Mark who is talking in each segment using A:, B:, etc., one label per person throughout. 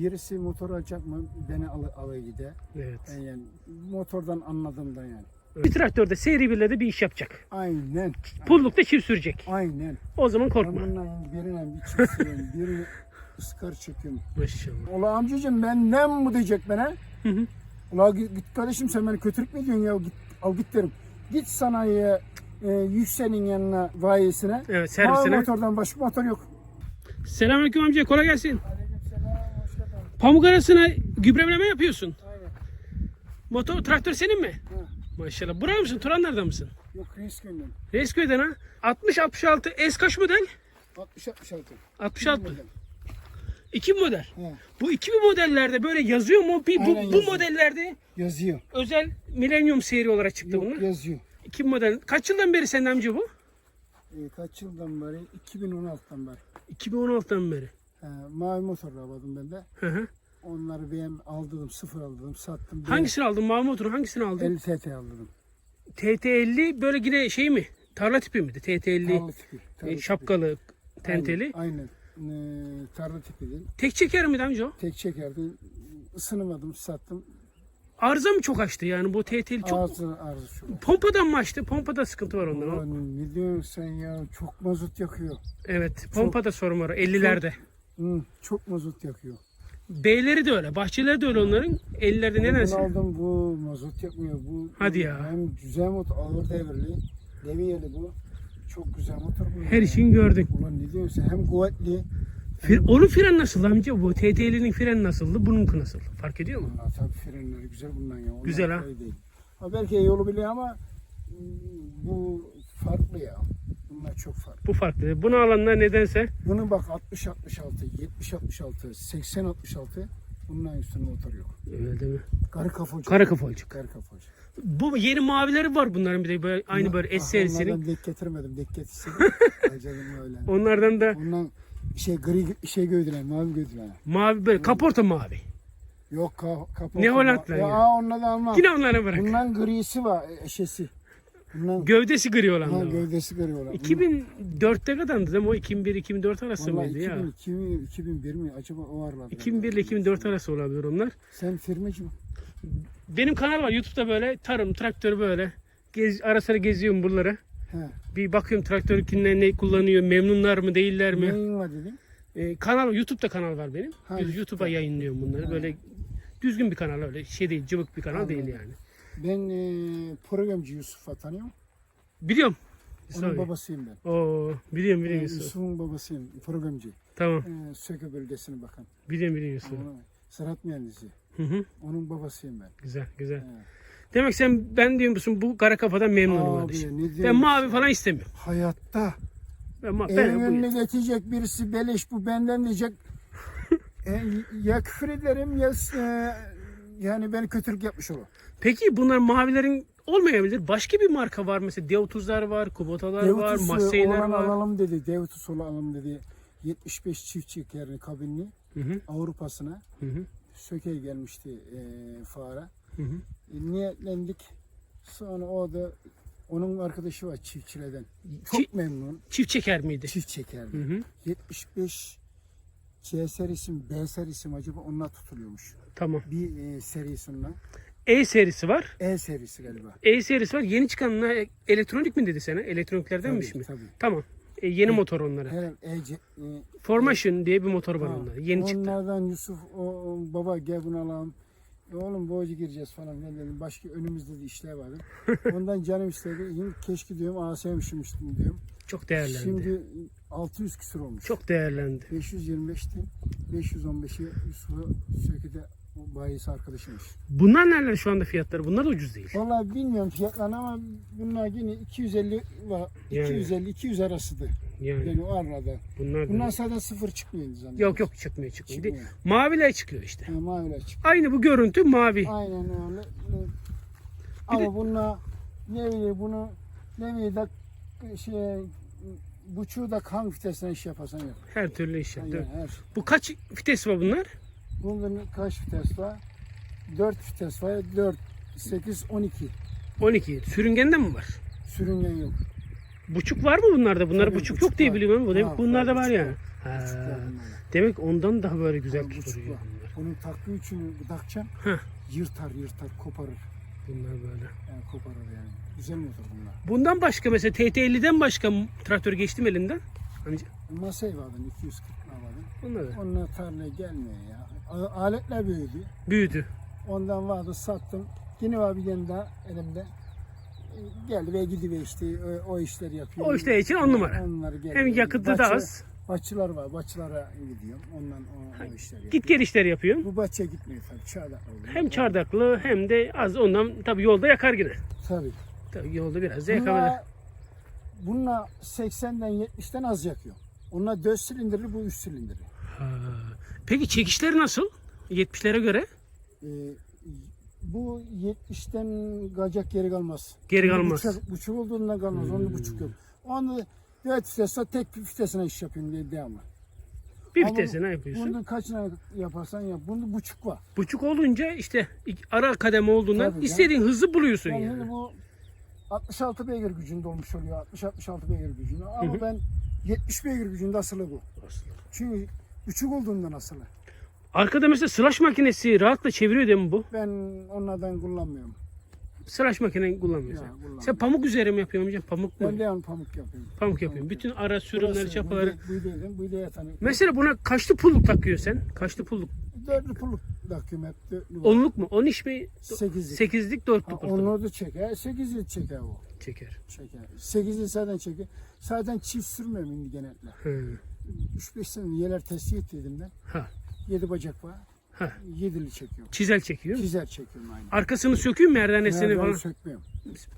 A: birisi motor alacak mı beni al, alay gider.
B: Evet.
A: Ben yani motordan anladığımdan yani.
B: Bir traktörde seri birle de bir iş yapacak.
A: Aynen.
B: Pullukta çift sürecek.
A: Aynen.
B: O zaman
A: Ben
B: korkma.
A: bundan birine bir çift sürüyorum, birini ıskar çekiyorum.
B: Maşallah.
A: Ula amcacığım benden bu diyecek bana.
B: Hı hı.
A: Ula git, kardeşim sen beni kötülük mü ediyorsun ya git, al git derim. Git sanayiye e, yükselin yanına vayesine.
B: Evet servisine.
A: motordan başka motor yok.
B: Selamünaleyküm amca kolay gelsin.
A: Geldin.
B: Pamuk arasına gübreleme yapıyorsun.
A: Aynen.
B: Motor traktör senin mi?
A: Ha.
B: Maşallah. Burada mısın? Turanlar'da mısın?
A: Yok reis gönlüm.
B: Reisköy'den ha. 60-66 S kaç model?
A: 60-66.
B: 66. 2000 model.
A: He,
B: Bu 2000 modellerde böyle yazıyor mu? Bir, bu,
A: Aynen
B: bu modellerde
A: yazıyor.
B: özel Millennium seri olarak çıktı
A: Yok,
B: bunlar.
A: yazıyor.
B: 2000 model. Kaç yıldan beri senin amca bu?
A: E, kaç yıldan beri? 2016'dan beri.
B: 2016'dan beri.
A: He, mavi motorla aldım ben de.
B: Hı hı.
A: Onları ben aldım, sıfır aldım, sattım.
B: Hangisini aldın? Mavi hangisini aldın?
A: 50 TT aldım.
B: TT50 böyle yine şey mi? Tarla tipi miydi? TT50
A: Tarla tipi. tarla
B: e,
A: tipi.
B: şapkalı, tenteli.
A: Aynen. aynen. E, tarla tipi değil.
B: Tek çeker miydi amca o?
A: Tek çekerdi. Isınamadım, sattım.
B: Arıza mı çok açtı yani bu TT'li çok...
A: Ağzı ağrı şu.
B: Pompadan mı açtı? Pompada sıkıntı var ondan. o.
A: Ulan ne diyorsun sen ya? Çok mazot yakıyor.
B: Evet pompada sorun var 50'lerde.
A: Hı, çok mazot yakıyor.
B: B'leri de öyle, bahçeleri de öyle onların. 50'lerde
A: Bunu
B: nedense.
A: aldım bu mazot yakmıyor. Bu
B: Hadi ya.
A: Hem güzel motor, ağır devirli. Deviyeli bu. Çok güzel motor bu.
B: Her
A: ya.
B: işini gördük.
A: Ulan ne diyorsun? Hem kuvvetli.
B: Fir, onun fren nasıl amca? Bu TT'linin freni nasıldı? Bununki nasıl? Fark ediyor mu?
A: Tabii frenleri güzel bundan ya. Onlar
B: Güzel ha.
A: Değil. ha. Belki yolu biliyor ama mm, bu farklı ya. Bunlar çok farklı.
B: Bu farklı. Bunu alanlar nedense
A: Bunun bak 60-66, 70-66, 80-66 bundan üstüne motor yok.
B: öyle değil mi?
A: Karı kafacı.
B: Kara kafolcuk.
A: Karı kafacı.
B: Bu yeni mavileri var bunların bir de böyle, aynı böyle S serisinin.
A: Onlardan dek getirmedim. Dek öyle.
B: Onlardan da
A: Ondan şey gri şey gördüler, mavi gördüler.
B: mavi böyle kaporta mavi.
A: Yok ka kapalı.
B: Ne Hollandlar
A: ya?
B: ya?
A: Aa, onunla da almam.
B: Yine onlara bırak.
A: Bundan grisi var eşesi. Bundan
B: Gövdesi gri
A: ha,
B: olanlar var.
A: gövdesi görüyorlar.
B: 2004'te kadardı değil mi? O 2001-2004 arası
A: Vallahi
B: mıydı
A: 2000,
B: ya?
A: 2000, 2001 mi acaba o aralarda.
B: 2001 ile 2004 arası olabilir onlar.
A: Sen firmacı mı?
B: Benim kanal var YouTube'da böyle tarım, traktör böyle. Gez, ara sıra geziyorum buraları.
A: He.
B: Bir bakıyorum traktör kimler ne kullanıyor, memnunlar mı değiller mi?
A: Neyin var dedin?
B: Ee, kanal YouTube'da kanal var benim.
A: Ha,
B: Düz YouTube'a yayınlıyorum bunları. Böyle düzgün bir kanal öyle şey değil, cıvık bir kanal değil yani.
A: Ben e, programcı Yusuf'u tanıyorum.
B: Biliyorum.
A: Onun
B: Sorry.
A: babasıyım ben.
B: Oo, biliyorum
A: E,
B: biliyorum Yusuf.
A: Yusuf'un babasıyım. Programcı.
B: Tamam.
A: E, Söke bölgesine bakan.
B: Biliyorum biliyorum Yusuf.
A: Onu, ziraat mühendisi.
B: Hı hı.
A: Onun babasıyım ben.
B: Güzel güzel.
A: He.
B: Demek sen ben diyor musun bu kara kafadan memnunum
A: Abi,
B: kardeşim.
A: ne
B: Ben
A: diyorsun
B: mavi falan istemiyorum.
A: Hayatta.
B: Ben, ma- ben bu
A: önüne getirecek birisi beleş bu benden diyecek. E, ya küfür ederim ya e, yani beni kötülük yapmış olur.
B: Peki bunlar mavilerin olmayabilir. Başka bir marka var mesela D30'lar var, Kubotalar var, Massey'ler var.
A: alalım dedi. Devutus alalım dedi. 75 çiftçi yerini kabinli
B: Hı hı,
A: Avrupa'sına
B: hı hı,
A: Söke'ye gelmişti e, fuara.
B: hı hı.
A: E, niyetlendik. Sonra o da onun arkadaşı var çiftçilerden. Çok
B: Çi-
A: memnun.
B: çift çeker miydi?
A: Çift çekerdi.
B: Hı hı.
A: 75 C serisi mi B serisi mi acaba onlar tutuluyormuş.
B: Tamam.
A: Bir e, serisinden.
B: E serisi var.
A: E serisi galiba.
B: E serisi var. Yeni çıkanlar elektronik mi dedi sana? Elektroniklerdenmiş mi?
A: tabii.
B: Tamam. E, yeni motor onlara.
A: E, e,
B: Formation diye bir motor var
A: Ha,
B: onlarda. Yeni çıktı.
A: Onlardan Yusuf o, o, baba gel bunu alalım. E oğlum borcu gireceğiz falan ben dedim. Başka önümüzde de işler vardı. Ondan canım istedi. Şimdi keşke diyorum ASM'mişim diyorum.
B: Çok değerlendi.
A: Şimdi 600 küsur olmuş.
B: Çok değerlendi.
A: 525'ti. 515'i Yusuf'a Söke'de o bayisi arkadaşıymış.
B: Bunlar neler şu anda fiyatları? Bunlar da ucuz değil.
A: Vallahi bilmiyorum fiyatlarını ama bunlar yine 250 var.
B: Yani.
A: 250 200 arasıdır.
B: Yani
A: Yani o arada.
B: bunlar da...
A: Bunlar zaten sıfır çıkmıyor zannediyorum.
B: Yok yok çıkmıyor çıkmıyor.
A: Çıkmıyor.
B: Maviler çıkıyor işte.
A: Ha, maviler çıkıyor.
B: Aynı bu görüntü mavi.
A: Aynen öyle. Ama bununla ne bileyim bunu ne bileyim da şey buçuğu da kan vitesinden iş yaparsan yap.
B: Her türlü iş
A: Yani
B: yaptı.
A: her.
B: Bu kaç vites var bunlar?
A: Bunların kaç vites var? 4 vites var. 4, 8, 12.
B: 12. Sürüngende mi var?
A: Sürüngen yok.
B: Buçuk var mı bunlarda? Bunlar
A: Tabii,
B: buçuk,
A: buçuk
B: yok diye
A: var.
B: biliyorum. Bu demek bunlarda
A: var, buçuk
B: yani. Ha,
A: Buçuk var bunlarda.
B: demek ondan daha böyle güzel
A: Ha, buçuk
B: tutuluyor
A: var.
B: bunlar.
A: Bunun taklı üçünü takacağım.
B: Heh.
A: Yırtar yırtar koparır.
B: Bunlar böyle.
A: Yani koparır yani. Güzel motor bunlar.
B: Bundan başka mesela TT50'den başka traktör geçtim elinden. Amca.
A: Masay vardı 240 vardı.
B: Bunlar da
A: Onlar tarlaya gelmiyor ya. Aletler büyüdü.
B: büyüdü.
A: Ondan vardı sattım. Yine var bir tane daha elimde. Geldi ve gidiyor işte o, o işleri yapıyor.
B: O işler için on numara.
A: Onlar geliyor.
B: Hem yakıtı da az.
A: Bahçılar var. Bahçılara gidiyorum. Ondan o, o işleri yapıyor.
B: Git gel işler yapıyorsun.
A: Bu bahçeye gitmiyor tabii. Çağda oluyor.
B: Hem çardaklı hem de az ondan tabii yolda yakar yine.
A: Tabii.
B: Tabii yolda biraz da yakabilir.
A: Bununla, bununla 80'den 70'ten az yakıyor. Onlar 4 silindirli bu 3 silindirli.
B: Ha. Peki çekişleri nasıl? 70'lere göre
A: Ee, bu 70'ten gacak geri kalmaz.
B: Geri kalmaz. Hmm.
A: Buçuk, buçuk olduğundan kalmaz. Onu buçuk yok. Onu 4 vitesle tek bir vitesine iş yapıyorum diye devamlı.
B: bir
A: Ama
B: vitesine yapıyorsun.
A: Bunu kaçına yaparsan yap. Bunda buçuk var.
B: Buçuk olunca işte ara kademe olduğundan
A: Tabii
B: istediğin hızı buluyorsun
A: Yani,
B: yani.
A: bu 66 beygir gücünde olmuş oluyor. 60-66 beygir gücünde. Ama ben 70 beygir gücünde asılı bu. Çünkü buçuk olduğundan asılı.
B: Arkada mesela slash makinesi rahatla çeviriyor değil mi bu?
A: Ben onlardan kullanmıyorum.
B: Slash makine kullanmıyorsun.
A: Ya, kullanmıyorum.
B: Sen pamuk üzeri mi yapıyorsun hocam? Pamuk mu?
A: Ben de yani pamuk yapıyorum.
B: Pamuk yapıyorum. Bütün ara sürümleri, çapaları.
A: Bu, değil, bu değil.
B: Mesela buna kaçlı pulluk takıyorsun sen? Kaçlı pulluk?
A: Dörtlü pulluk var.
B: Onluk mu? On iş mi?
A: Sekizlik.
B: Sekizlik,
A: Ha,
B: dörtlük
A: Onu da çeker. Sekizlik çeker o.
B: çeker.
A: Çeker. Sekizlik zaten çeker. Zaten çift sürmüyorum şimdi genellikle.
B: Hı.
A: 3-5 sene yeler teslim ettirdim ben.
B: Ha.
A: Yedi bacak var.
B: Ha.
A: Yedili çekiyorum.
B: Çizel çekiyor.
A: Çizer çekiyorum aynı.
B: Arkasını söküyor mu merdanesini
A: Nereden
B: falan?
A: sökmüyorum.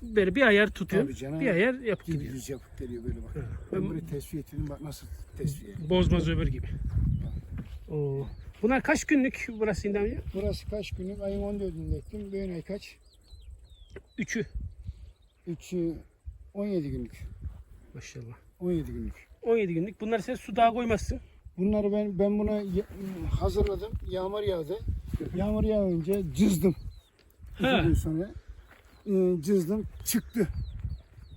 B: Böyle bir ayar tutuyor.
A: Tabii canım.
B: Bir ayar yapıp gidiyor.
A: düz yapıp geliyor böyle bak. Ben burayı tesviye ettirdim bak nasıl tesviye.
B: Bozmaz öbür gibi. Oo. Bunlar kaç günlük burası amca?
A: Burası kaç günlük? Ayın 14'ünde ektim. Bu ay kaç?
B: Üçü.
A: 3'ü 17 günlük.
B: Maşallah.
A: 17 günlük.
B: 17 günlük. Bunları sen su daha koymazsın.
A: Bunları ben ben buna hazırladım. Yağmur yağdı. Yağmur yağınca cızdım. İki gün sonra e, cızdım. Çıktı.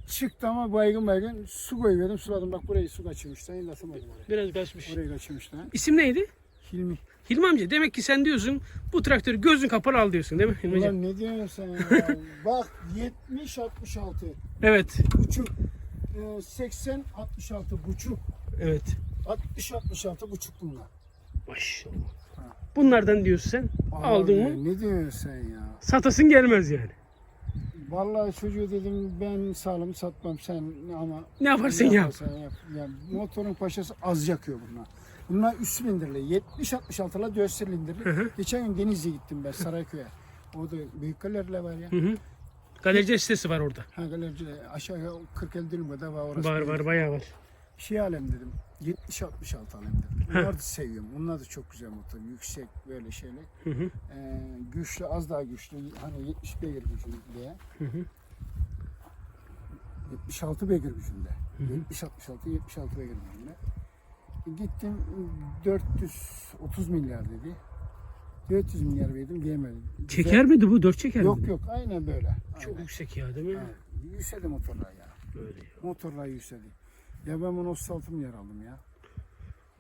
A: Çıktı ama baygın baygın su koyuverdim. Suladım. Bak burayı su kaçırmış. Sen atamadım oraya.
B: Biraz kaçmış.
A: Orayı kaçırmışlar.
B: İsim neydi?
A: Hilmi.
B: Hilmi amca demek ki sen diyorsun bu traktörü gözün kapalı al diyorsun değil mi Hilmi amca?
A: Ulan ne diyorsun sen ya? Bak 70 66
B: Evet.
A: buçuk. E, 80 66 buçuk.
B: Evet.
A: 60 66 buçuk bunlar.
B: Maşallah. Bunlardan diyorsun sen. Aldın
A: Abi,
B: mı?
A: Ne diyorsun sen ya?
B: Satasın gelmez yani.
A: Vallahi çocuğu dedim ben sağlam satmam sen ama
B: Ne yaparsın
A: ne
B: yap.
A: yaparsan yap. Yani motorun paşası az yakıyor bunlar. Bunlar 3 silindirli. 70 66'la 4 silindirli.
B: Hı hı.
A: Geçen gün Denizli'ye gittim ben Sarayköy'e. Orada büyük galeriler var ya.
B: Hı hı. Galerici sitesi var orada.
A: Ha galerici aşağı 40-50 dönüm kadar var orası.
B: Var var bayağı var.
A: Şey alem dedim. 70 66 alem dedim. Bunları da seviyorum. Onlar da çok güzel motor. Yüksek böyle şeyler.
B: Hı hı.
A: Ee, güçlü az daha güçlü. Hani 70 beygir gücünde.
B: Hı hı.
A: 76 beygir gücünde. 70 66 76 beygir gücünde. Gittim 430 milyar dedi. 400 milyar verdim diyemedim.
B: Çeker miydi bu? Dört çeker
A: Yok
B: miydi?
A: yok aynen böyle.
B: Çok
A: Aynen.
B: yüksek ya değil mi?
A: Ha, Yükseldi motorlar ya.
B: Böyle ya.
A: Motorlar yükseldi. Ya ben bunu 36 milyar aldım ya.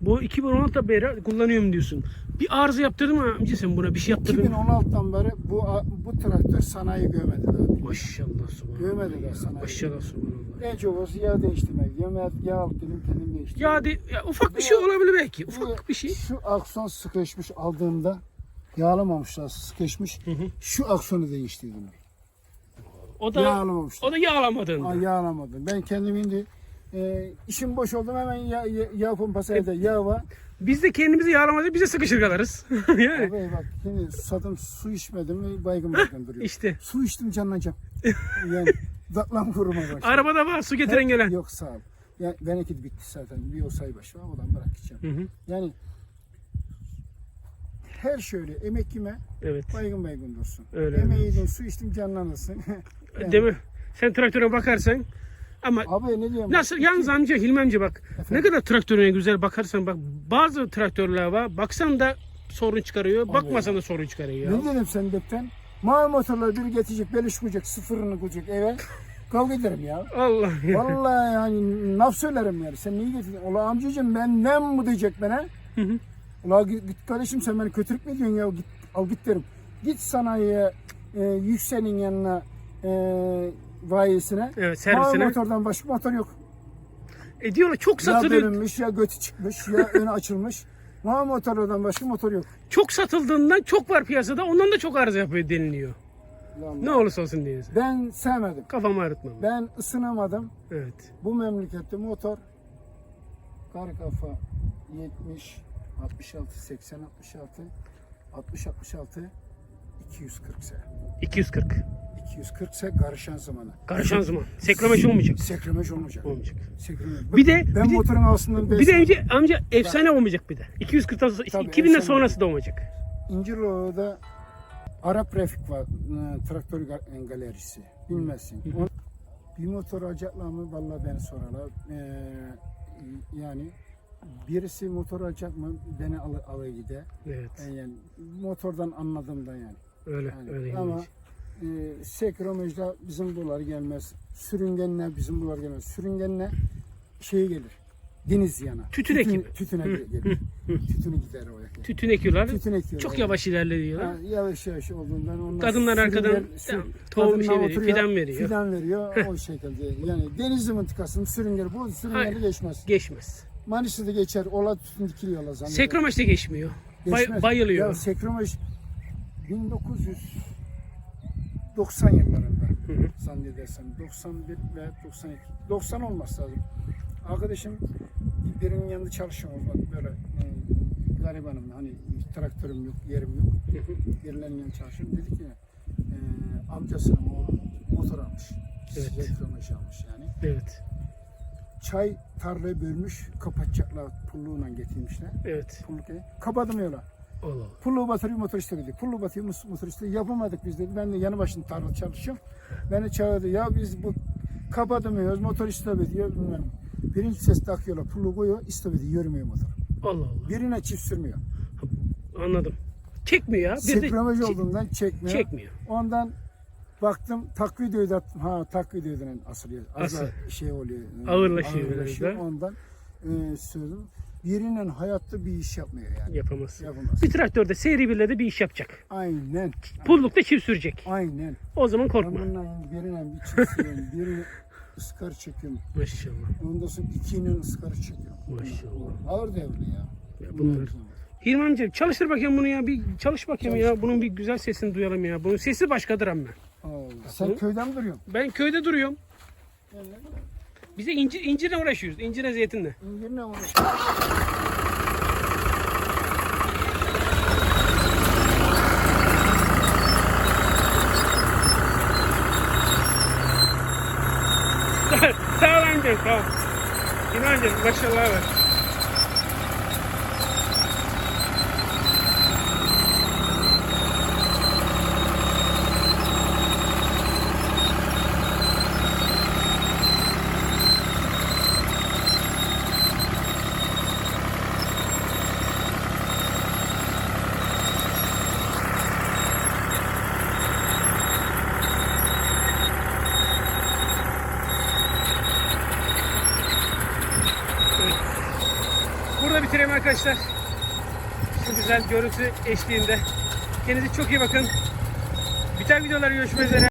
B: Bu 2016'da beri kullanıyorum diyorsun. Bir arıza yaptırdın mı amca sen buna? Bir şey yaptırdın mı?
A: 2016'dan beri bu bu traktör sanayi görmedi.
B: Maşallah subhanallah.
A: Görmedi daha sanayi.
B: Maşallah subhanallah.
A: En çok olsa yağ değiştirmek. Ya yağ, alıp dedim kendim değiştirdim.
B: Ya, de, ya ufak bir şey olabilir belki. Ufak bir şey.
A: Şu akson sıkışmış aldığımda yağlamamışlar sıkışmış.
B: Hı hı.
A: Şu aksonu değiştirdim.
B: O da
A: Yağlamamışlar.
B: o da yağlamadın.
A: Aa, yağlamadım. Ben kendim indi. E, işim boş oldum hemen yağ, yağ, yağ pompası evde yağ var.
B: Biz de kendimizi yağlamadık bize sıkışır kalırız. yani
A: Abi bak şimdi susadım su içmedim mi baygın baygın duruyor.
B: işte
A: Su içtim canlanacağım. yani daklan vurma başladı.
B: arabada var su getiren gelen.
A: Yok sağ ol. Ya benimki de bitti zaten. Bir o say başı var. Oradan bırak gideceğim.
B: Hı hı.
A: Yani her şöyle emek yeme
B: Evet.
A: baygın baygın dursun.
B: Öyle,
A: Emeği su içtim canlanırsın. Yani,
B: Değil mi? Sen traktöre bakarsan ama
A: Abi ne diyorum?
B: nasıl yalnız amca Hilmi amca bak ne kadar traktörüne güzel bakarsan bak bazı traktörler var baksan da sorun çıkarıyor bakmasan da sorun çıkarıyor ya.
A: Ne dedim sen depten? Mavi motorları biri getirecek, beliş koyacak, sıfırını koyacak eve. Kavga ederim ya.
B: Allah ya.
A: Vallahi yani laf söylerim yani. Sen niye getirdin? Ola amcacığım benden bu diyecek bana.
B: Hı.
A: Ula git, git kardeşim sen beni kötülük mü ediyorsun ya git, al git derim. Git sanayiye e, Yüksel'in yanına e, bayisine.
B: Evet
A: Mavi
B: servisine.
A: motordan başka motor yok.
B: E diyorlar çok
A: Ya
B: satılıyor.
A: bölünmüş ya götü çıkmış ya önü açılmış. Mavi motorlardan başka motor yok.
B: Çok satıldığından çok var piyasada. Ondan da çok arıza yapıyor deniliyor. Ne olursa olsun diyorsun.
A: Ben sevmedim.
B: Kafamı ağrıtmam.
A: Ben ısınamadım.
B: Evet.
A: Bu memlekette motor kar kafa 70 66 80 66 60 66 240 ise
B: 240.
A: 240 ise karışan zamanı.
B: Karışan zaman. Sekremaj olmayacak.
A: Sekremaj olmayacak.
B: Olmayacak.
A: Sekremaj.
B: Bir de-
A: ben
B: bir de-
A: motorun altından
B: Bir de önce amca efsane olmayacak bir de. 240'tan sonra
A: Tabii,
B: 2000'den
A: efsane
B: sonrası da olmayacak.
A: İncirlova'da Arap Refik var. e, Traktör ga- galerisi. Bilmezsin. O- bir motor alacaklar mı? Vallahi beni sorarlar. Ee, yani birisi motor alacak mı? Beni al, alır gider.
B: Evet.
A: Ben yani motordan anladım da yani.
B: Öyle.
A: yani
B: öyle.
A: ama
B: ilginç.
A: Ee, şey, e, sekromejda bizim dolar gelmez. Sürüngenle bizim dolar gelmez. Sürüngenle şey gelir. Deniz yana.
B: Tütün, tütün.
A: Tütüne gelir. Tütünü gider o yakın.
B: Tütün ekiyorlar.
A: Tütün ekiyorlar.
B: Çok yavaş ilerliyorlar.
A: Ha, yavaş yavaş olduğundan onlar
B: Kadınlar arkadan tohum şey veriyor, fidan veriyor.
A: Fidan veriyor o şekilde. Yani denizli mıntıkasının sürüngeri bu
B: sürüngeri
A: geçmez.
B: Geçmez.
A: Manisa'da geçer. Ola tütün dikiliyorlar zannediyorum.
B: Sekromaç'ta geçmiyor.
A: Geçmez.
B: Bay, bayılıyor.
A: Ya Sekromaç 1900 90 yıllarında
B: hı hı.
A: zannedersem 91 ve 92 90 olması lazım. Arkadaşım birinin yanında çalışıyorum böyle e, garibanım hani traktörüm yok yerim yok birilerinin yanında çalışıyorum dedi ki e, amcasının oğlu motor almış.
B: Evet.
A: Almış yani.
B: Evet.
A: Çay tarlaya bölmüş kapatacaklar pulluğuna getirmişler.
B: Evet.
A: Pulluk, kapadım.
B: Allah.
A: Pulluğu batırıyor motor istedi. Pulluğu batıyor mus- motor istedi. Yapamadık biz dedi. Ben de yanı başında tarla çalışıyorum. Beni çağırdı. Ya biz bu kapatamıyoruz. Motor istop ediyor. Bilmem. Birinci ses takıyorlar. Pulluğu koyuyor. istop ediyor. Yürümüyor motor.
B: Allah Allah.
A: Birine çift sürmüyor.
B: Anladım. Çekmiyor ya. Bir de çek-
A: olduğundan çekmiyor.
B: çekmiyor.
A: Ondan baktım tak videoyu da ha tak videodan asılıyor. Az
B: Asıl.
A: şey oluyor.
B: Ağırlaşıyor
A: ağırlaşıyor.
B: da.
A: Ondan e, söyledim. Birinin hayatta bir iş yapmıyor yani.
B: Yapamaz.
A: Yapamaz.
B: Bir traktörde seri birle de bir iş yapacak.
A: Aynen.
B: Pullukta çift sürecek.
A: Aynen.
B: O zaman
A: Ben
B: korkma.
A: bundan birine bir çiziyorum, birini ıskar çekiyorum.
B: Maşallah.
A: Ondan sonra ikinin ıskarı çekiyorum.
B: Maşallah.
A: Ağır devri ya.
B: Ya bunlar. Hilmi amca çalıştır bakayım bunu ya. Bir çalış bakayım ya. Bunun bir güzel sesini duyalım ya. Bunun sesi başkadır ama.
A: Allah. Sen köyden mi duruyorsun?
B: Ben köyde duruyorum. Bize incir, incirle uğraşıyoruz. İncirle zeytinle.
A: İngilizce uğraş.
B: sağ ol amcam sağ ol. Amca maşallah var. Güzel görüntü eşliğinde. Kendinize çok iyi bakın. Biten videolar görüşmek üzere.